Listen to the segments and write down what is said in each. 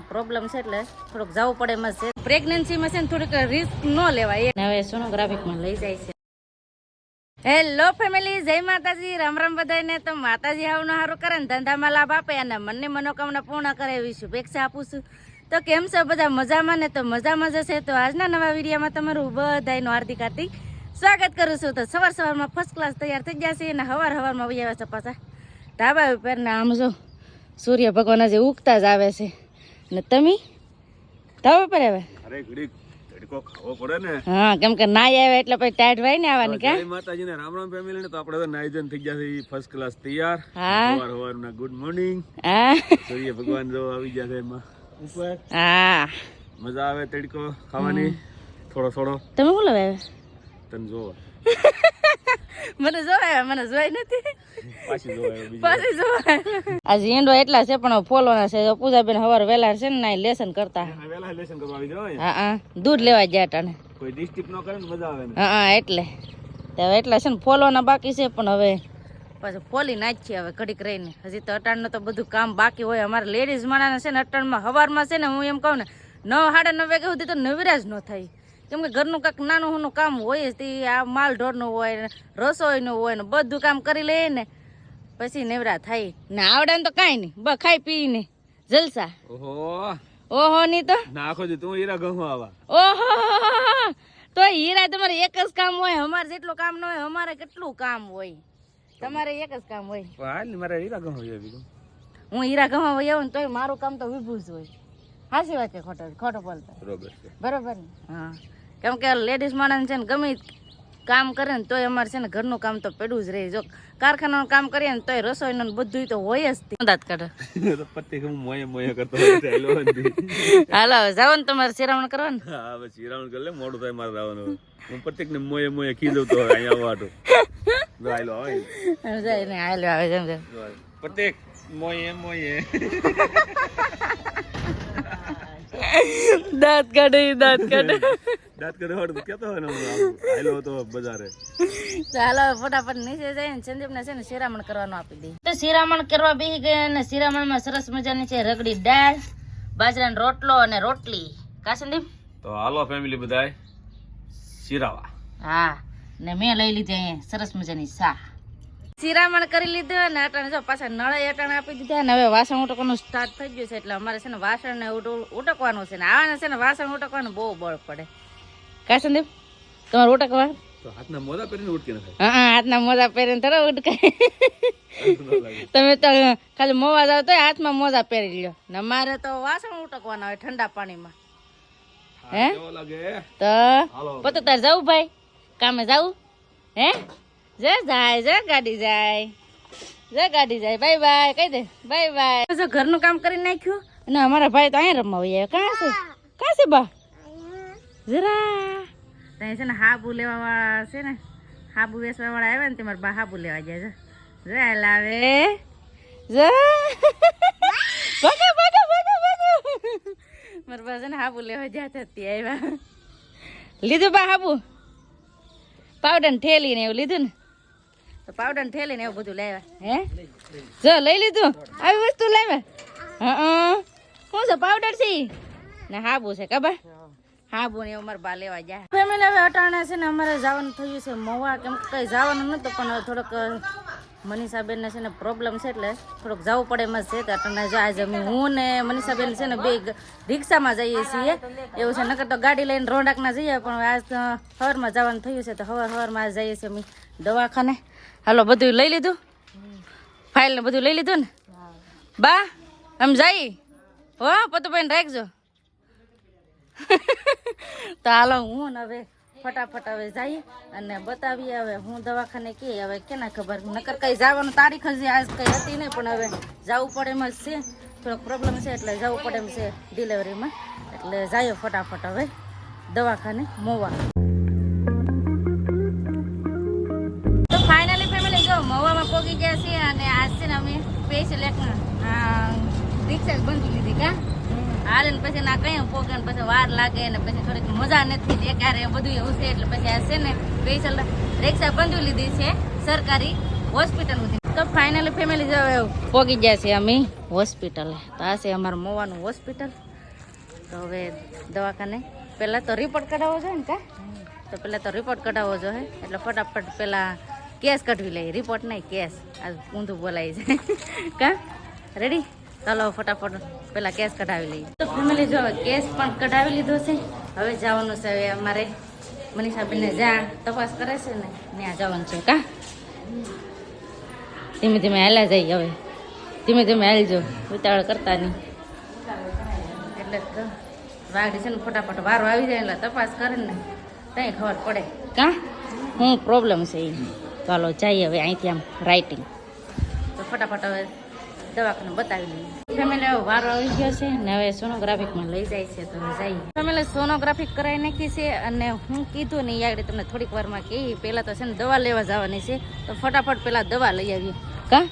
Problem છે એટલે થોડુંક જવું પડે એમ છે. પ્રેગ્નન્સીમાં છે ને થોડીક રિસ્ક ન લેવાય. હવે સોનોગ્રાફિકમાં લઈ જાય છે. હેલો ફેમિલી જય માતાજી. રામ રામ બધાને તો માતાજી હાવનું સારું કરે ને ધંધામાં લાભ આપે અને મનની મનોકામના પૂર્ણ કરે એવી શુભેચ્છા આપું છું. તો કેમ છો બધા? મજામાં ને? તો મજામાં જશે તો આજના નવા વિડીયોમાં તમારું બધાનું હાર્દિક હાર્દિક સ્વાગત કરું છું. તો સવાર સવારમાં ફર્સ્ટ ક્લાસ તૈયાર થઈ ગયા છે અને હવાર હવારમાં આવ્યા છે પાછા. ધાબા ઉપર ને આમ જો સૂર્ય ભગવાન જે ઉગતા જ આવે છે. ને તમે? ધાબા પર આવે? અરે ઘડી તડકો ખાવો પડે ને. હા કેમ કે નાઈ આવે એટલે પછી ટાઈટ ભાઈ ને આવવાની કે જય માતાજી ને રામ રામ ફેમિલી ને. તો આપણે તો નાયજન થઈ ગયા છે ફર્સ્ટ ક્લાસ તૈયાર. હા. સવાર સવાર ના ગુડ મોર્નિંગ હા. સૂર્ય ભગવાન જો આવી ગયા છે એમાં. ઉપર હા. મજા આવે તડકો ખાવાની? થોડો થોડો. તમે બોલો લવાય તને જોવા. મને જોવાય મને જોવાય નથી. પાછી જોવાય એટલા છે પણ ફોલોના છે. જો પૂજાબેન હવાર વેલા છે ને ના લેસન કરતા. આ લેસન કરવા આવી જાવ હા હા. દૂધ લેવા ગયા ટાણે કોઈ ડિસ્ટર્બ ન કરે ને મજા આવે હા હા એટલે. તો હવે એટલા છે ને ફોલોના બાકી છે પણ હવે પાછું ફોલી નાખીએ હવે ઘડીક રહીને. હજી તો અટાણનું તો બધું કામ બાકી હોય. અમારે લેડીઝ માણાને છે ને અટાણમાં હવારમાં છે ને હું એમ કહું ને નવ સાડા નવ વાગ્યા સુધી તો નવરાજ નો ન થાય. કેમ કે ઘરનું કાંઈક નાનું નાનું કામ હોય જ તે આ માલ ઢોરનું હોય ને રસોઈનું હોય ને બધું કામ કરી લઈએ ને પછી નવરા થાય. ને આવડે ને તો કાંઈ નહીં બ ખાઈ પી ને. જલસા. ઓહો. ઓહો નહીં તો. નાખો છે તું હીરા ઘઉં આવા. ઓહો. તો હીરા તમારે એક જ કામ હોય અમારે જેટલું કામ ન હોય અમારે કેટલું કામ હોય? તમારે એક જ કામ હોય. હાલ ને મારે હીરા ઘઉં હોય હું હીરા ગમા હોય આવું ને તોય મારું કામ તો વિભૂ જ હોય. હાસી વાત છે ખોટો ખોટો બોલતા. બરોબર બરોબર ને? હા. કેમ કે લેડીઝ માણસ છે ને ગમે કામ કરે ને તોય અમારે છે ને ઘરનું કામ તો પડ્યું જ રહે. જો કારખાનાનું કામ કરીએ ને તોય રસોઈનું બધું તો હોય જ તે. કાઢે કાઢો. તો હું મોયે મોયે કરતો હાલો જાવ ને તમારે શિરામણ કરવાનું. હા બસ શિરામણ કરી લે મોડું થાય મારે જવાનું હું પ્રત્યેક ને મોયે મોયે ખીજવતો તો અહીંયા આવવાટું આયલો આવે જાય ને હાલો આવે જેમ જેમ પ્રત્યેક મોયે મોયે દાંત કાઢે દાંત કાઢે. દાંત કાઢે વાળું કેતો હોય ને હું આવું. આયલો હતો બજારે. ચાલો ફટાફટ નીચે જઈને સંદીપને છે ને શિરામણ કરવાનું આપી દે. તો શિરામણ કરવા બેસી ગયા અને શિરામણમાં સરસ મજાની છે રગડી દાળ બાજરાનો રોટલો અને રોટલી. કા સંદીપ? તો હાલો ફેમિલી બધાય. શિરાવા. હા ને મેં લઈ લીધી અહીંયા સરસ મજાની સા શિરામણ કરી લીધું અને અટાણે જો પાછા નળે અટાણે આપી દીધા ને હવે વાસણ ઉટકવાનું સ્ટાર્ટ થઈ ગયું છે એટલે અમારે છે ને વાસણ ને ઉટકવાનું છે ને આવાને છે ને વાસણ ઉટકવાનું બહુ બળ પડે. કા સંદીપ તમારે ઉટકવા? હાથના મોજા પહેરીને ઉઠકી નખાય હા હા, હાથના મોજા પહેરીને થોડા ઉટકાય તમે તો ખાલી મોવા જાવ તો હાથમાં મોજા પહેરી લ્યો. ને મારે તો વાસણ ઉટકવાના હોય ઠંડા પાણીમાં. હે તો પતો તાર જાવું ભાઈ? કામે જાવું હે? જે જાય જે ગાડી જાય. જે ગાડી જાય બાય બાય કહી દે બાય બાય. જો ઘરનું કામ કરી નાખ્યું. અને અમારા ભાઈ તો અહીંયા રમવા આવ્યા. કાં છે? કાં છે બા? જરા. ત્યાં છે ને હાબુ લેવા વાળા છે ને હાબુ વેચવાવાળા આવ્યા ને તે મારા બા હાબુ લેવા જાય છે. જા લાવે. જા ભાગો ભાગો ભાગો ભાગો. મારા બા છે ને હાબુ લેવા જ્યાં ત્યાં આવ્યા. લીધું બા હાબુ? પાવડર ને થેલી ને એવું લીધું ને? તો પાવડર ને થેલી ને એવું બધું લાવ્યા. હે? જો લઈ લીધું. આવી વસ્તુ લાવ્યા? હા શું છે પાવડર છે ને હાબુ છે ખબર હાબુ ને એવું અમારે બા લેવા જાય ફેમિલી હવે અટાણે છે ને અમારે જવાનું થયું છે મવા કેમ કંઈ જવાનું નતું પણ હવે થોડોક મનીષાબેન ને છે ને પ્રોબ્લેમ છે એટલે થોડુંક જવું પડે એમ જ છે અટાણે જો આજે અમે. હું ને મનીષાબેન છે ને બે રિક્ષામાં જઈએ છીએ. એવું છે નકર તો ગાડી લઈને રોંડાકના જઈએ પણ આજ સવારમાં જવાનું થયું છે તો હવાર સવારમાં આજ જઈએ છીએ અમે દવાખાને. હાલો, બધું લઈ લીધું? ફાઇલ ને બધું લઈ લીધું ને? બા, આમ જાઈ હો પતુભાઈ રાખજો. તો હાલો, હું હવે ફટાફટ હવે જઈએ અને બતાવીએ હવે હું દવાખાને કે હવે કેના ખબર? નકર કઈ જવાનું તારીખ જ આજ કઈ હતી નહીં, પણ હવે જવું પડે એમ જ છે. થોડોક પ્રોબ્લેમ છે, એટલે જવું પડે એમ છે ડિલિવરીમાં એટલે જાય ફટાફટ હવે દવાખાને, મોવા. પોગી ગયા છીએ અને આજ છે ને અમે સ્પેશિયલ એક રિક્ષા બંધ લીધી કા? હાલે ને પછી ના કઈ પોગે પછી વાર લાગે ને પછી થોડીક મજા નથી એકારે બધું એવું છે એટલે પછી આ છે ને સ્પેશિયલ રિક્ષા બંધી લીધી છે સરકારી હોસ્પિટલ સુધી. તો ફાઇનલી ફેમિલી પોગી ગયા છે અમે હોસ્પિટલે. તો આ છે અમારું મોવાનું હોસ્પિટલ. તો હવે દવાખાને પહેલાં તો રિપોર્ટ કઢાવવો જોઈએ ને કા? તો પહેલાં તો રિપોર્ટ કઢાવવો જોઈએ. એટલે ફટાફટ પહેલાં કેસ કઢવી લઈએ. રિપોર્ટ નહીં, કેસ. આ ઊંધું બોલાય છે. કા? રેડી ચાલો ફટાફટ પહેલાં કેસ કઢાવી લઈએ. તો ફેમિલી જો કેસ પણ કઢાવી લીધો છે. હવે જવાનું છે હવે અમારે મનીષાબેનને જ્યાં તપાસ કરે છે ને, ત્યાં જવાનું છે. કા? ધીમે ધીમે હાલ્યા જઈએ હવે. ધીમે ધીમે હાલજો. ઉતાવળ કરતા નહીં. એટલે વાઘડી છે ને ફટાફટ વારો આવી જાય એટલે તપાસ કરે ને, ત્યાં ખબર પડે. કા? શું પ્રોબ્લેમ છે એ ચાલો જઈએ હવે અહીંથી આમ રાઇટિંગ તો ફટાફટ હવે દવાખાનું બતાવી લઈએ. ફેમિલી હવે વારો આવી ગયો છે ને હવે સોનોગ્રાફિકમાં લઈ જાય છે તો જઈએ. ફેમિલી સોનોગ્રાફિક કરાવી નાખી છે અને હું કીધું ને આગળ તમને થોડીક વારમાં કહી પહેલાં તો છે ને દવા લેવા જવાની છે. તો ફટાફટ પહેલાં દવા લઈ આવીએ. કા?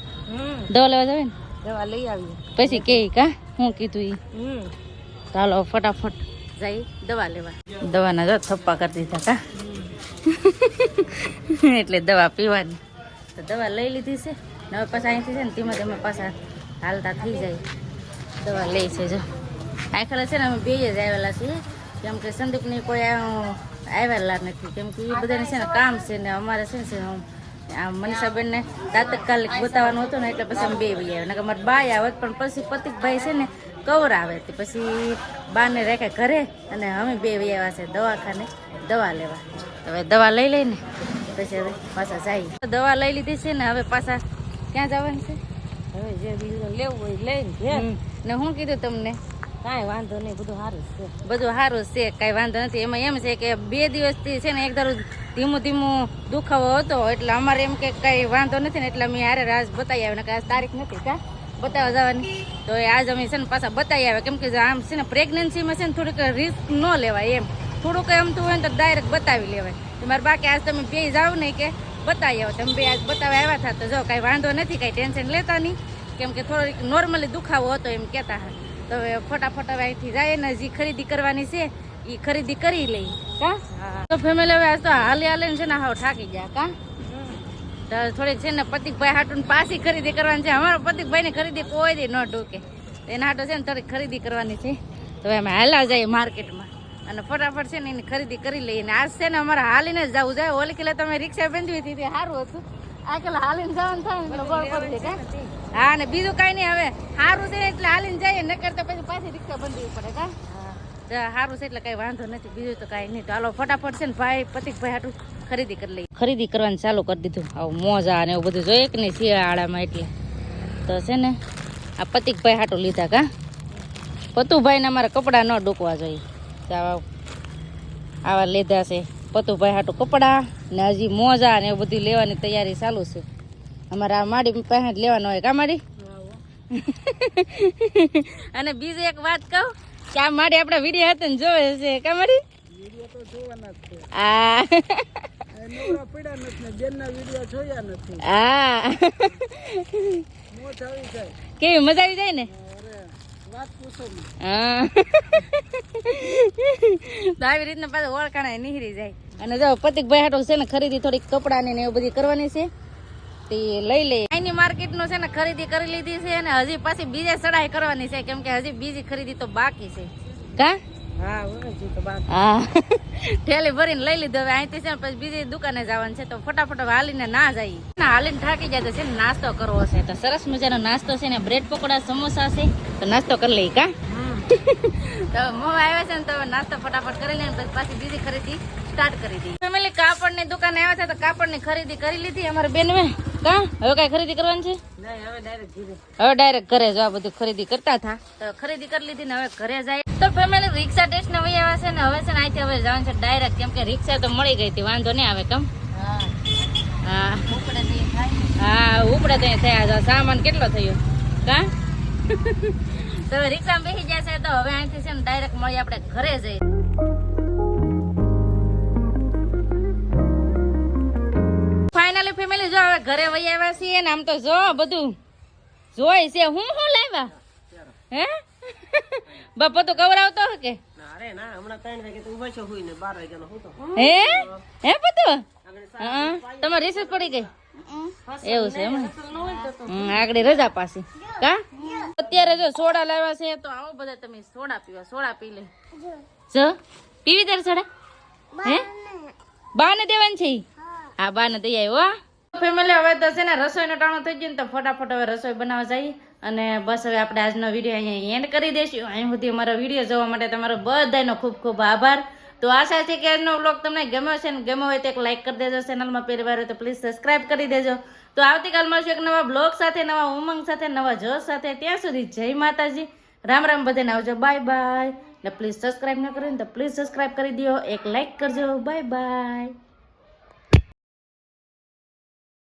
દવા લેવા જાવે ને? દવા લઈ આવીએ. પછી કે કા? હું કીધું એ હમ. ચાલો ફટાફટ જઈ દવા લેવા. દવાના જો થપ્પા કરી દીધા કા? એટલે દવા પીવાની. તો દવા લઈ લીધી છે. હવે પાછા અહીંથી છે ને ધીમે ધીમે પાછા હાલતા થઈ જાય. દવા લે છે જો. આખલા છે ને અમે બે જ આવેલા છીએ. કેમ કે સંદીપની કોઈ આવેલા નથી. કેમ કે એ બધાને છે ને કામ છે ને અમારે છે ને આ મનીષાબેનને તાત્કાલિક બતાવવાનું હતું ને એટલે પછી અમે બે બી આવ્યા. નકર મારા બાય આવત, પણ પછી પતિકભાઈ છે ને કવર આવે તે પછી બાને રાખે ઘરે અને અમે બે આવ્યા છે દવાખાને દવા લેવા. હવે દવા લઈ લઈને પછી હવે પાછા જઈએ દવા લઈ લીધી છે ને હવે પાછા ક્યાં જવાનું છે? હવે જે બીજું લેવું હોય લઈને ને હું કીધું તમને? કાંઈ વાંધો નહીં બધું સારું છે. બધું સારું છે કાંઈ વાંધો નથી. એમાં એમ છે કે બે દિવસથી છે ને એક ધારું ધીમું ધીમું દુખાવો હતો એટલે અમારે એમ કે કાંઈ વાંધો નથી ને એટલે અમે હારે રાજ બતાવી આવ્યા. ને આજ તારીખ નથી કા? બતાવવા જવાની. તો એ આજ અમે છે ને પાછા બતાવી આવ્યા. કેમ કે આમ છે ને પ્રેગ્નન્સીમાં છે ને થોડીક રિસ્ક ન લેવાય એમ. થોડુંક એમ તો હોય ને તો ડાયરેક્ટ બતાવી લેવાય. મારે બાકી આજ તમે બે જાવ નહીં કે બતાવી આવો. તમે બે આજ બતાવવા આવ્યા હતા તો જો કાંઈ વાંધો નથી કાંઈ ટેન્શન લેતા નહીં. કેમ કે થોડીક નોર્મલી દુખાવો હતો એમ કહેતા હતા. તો હવે ફટાફટ હવે અહીંથી જાય ને જે ખરીદી કરવાની છે એ ખરીદી કરી લઈ. કા? તો ફેમિલી હવે આજ તો હાલે હાલે છે ને હાવ થાકી ગયા કા? તો થોડીક છે ને પતિકભાઈ હાટું પાછી ખરીદી કરવાની છે. અમારો પતિકભાઈ ને ખરીદી કોઈ દે ન ઢોકે. એના હાટો છે ને થોડીક ખરીદી કરવાની છે. તો અમે હાલા જઈએ માર્કેટમાં. અને ફટાફટ છે ને એની ખરીદી કરી લઈએ. ને આજ છે ને અમારે હાલીને જ જવું જાય ઓલી કિલ્લા તમે રિક્ષા બાંધવી હતી, તે સારું હતું. આ કિલો હાલીને જવાનું થાય હા, ને બીજું કાંઈ નહીં. હવે સારું છે એટલે હાલીને જઈએ. નકર તો પછી પાછી રિક્ષા બંધવી પડે કા? સારું છે એટલે કઈ વાંધો નથી. બીજું તો કાંઈ નહીં. તો હાલો, ફટાફટ છે ને ભાઈ પતિકભાઈ હાટું ખરીદી કરી લઈએ. ખરીદી કરવાનું ચાલુ કરી દીધું. આવું મોજા ને એવું બધું જોઈએ કે નહીં શિયાળામાં એટલે. તો છે ને આ પતિકભાઈ હાટું લીધા કા? પતુભાઈને અમારે કપડાં ન ડૂકવા જોઈએ. આવા. આવા લીધા છે. પતુભાઈ હાટું કપડાં ને હજી મોજા ને એવું બધું લેવાની તૈયારી ચાલુ છે. અમારે આ માડી પાસે જ લેવાનું હોય કા માડી? અને બીજી એક વાત કહું કે આ માડી આપણા વીડિયો હતા ને જોવે છે. કા માડી? આ. કેવી મજા આવી જાય ને. આવી રીતના પાછું ઓળખાણ નીકળી જાય. અને જો પતિકભાઈ હાટો છે ને ખરીદી થોડીક કપડાની ને એવું બધી કરવાની છે, તે લઈ લે. અહીંની માર્કેટ નો છે ને ખરીદી કરી લીધી છે અને હજી પાછી બીજે ચડાઈ કરવાની છે, કેમ કે હજી બીજી ખરીદી તો બાકી છે. કા? હા ઠેલી ભરીને લઈ લીધો. હવે અહીંથી છે પછી બીજી દુકાને જવાનું છે. તો ફટાફટ હાલીને ના જઈએ. ના હાલીને થાકી જાય છે ને નાસ્તો કરવો છે તો સરસ મજાનો નાસ્તો છે ને. બ્રેડ પકોડા સમોસા છે. તો નાસ્તો કરી લઈ કા? તો મોવા આવ્યા છે ને તો નાસ્તો ફટાફટ કરી લઈને પછી પાછી બીજી ખરીદી સ્ટાર્ટ કરી દઈએ. ફેમિલી કાપડની દુકાને આવ્યા છે તો કાપડની ખરીદી કરી લીધી અમારે બેન કા? હવે કઈ ખરીદી કરવાની છે? નહીં હવે ડાયરેક્ટ ઘીરે. હવે ડાયરેક્ટ ઘરે જો આ બધું ખરીદી કરતા હતા. તો ખરીદી કરી લીધી ને હવે ઘરે જાય તો ફેમિલી રિક્ષા ટેસ્ટ ને આવે છે ને હવે છે ને અહીંથી હવે જવાનું છે ડાયરેક્ટ કેમ કે રિક્ષા તો મળી ગઈ હતી, વાંધો નહીં આવે, કેમ? હા. ઉપડે તો થાય તો છે. સામાન કેટલો થયો? કા? તો રિક્ષામાં બેસી જશે તો હવે અહીંથી છે ને ડાયરેક્ટ મળી આપણે ઘરે જઈએ ફાઇનલી ફેમિલી જો હવે ઘરે વહી આવ્યા છીએ ને, આમ તો જો બધું જોઈ છે. હું શું લાવ્યા હે? બાપા તો કવરાવતો હે કે અરે ના હમણાં ત્રણ વાગે તો ઊભો છો હુઈ ને બાર વાગે હું તો હે? હે? પતો હા તમારે રિસેસ પડી ગઈ? એવું છે એમ આગળ રજા પાછી. કા? અત્યારે જો સોડા લાવ્યા છે તો આવો બધા તમે સોડા પીવા સોડા પી લે. જો. પીવી તારે સોડા? હે? બાને દેવાની છે હા. બાને દઈ આવ્યો ફેમિલી હવે તો છે ને રસોઈનો ટાણો થઈ ગયો ને તો ફટાફટ હવે રસોઈ બનાવવા જઈએ. અને બસ હવે આપણે આજનો વીડિયો અહીંયા એન્ડ કરી દઈશું. અહીં સુધી અમારો વીડિયો જોવા માટે તમારો બધાનો ખૂબ ખૂબ આભાર. તો આશા છે કે આજનો બ્લોગ તમને ગમ્યો છે ને ગમ્યો હોય તો એક લાઇક કરી દેજો. ચેનલમાં પહેલી હોય તો પ્લીઝ સબસ્ક્રાઈબ કરી દેજો. તો આવતીકાલ મળશું એક નવા બ્લોગ સાથે, નવા ઉમંગ સાથે, નવા જોશ સાથે. ત્યાં સુધી જય માતાજી. રામ રામ, બધાને આવજો. બાય બાય ને પ્લીઝ સબસ્ક્રાઇબ ન કર્યું ને તો પ્લીઝ સબસ્ક્રાઈબ કરી દો. એક લાઇક કરજો. Bye bye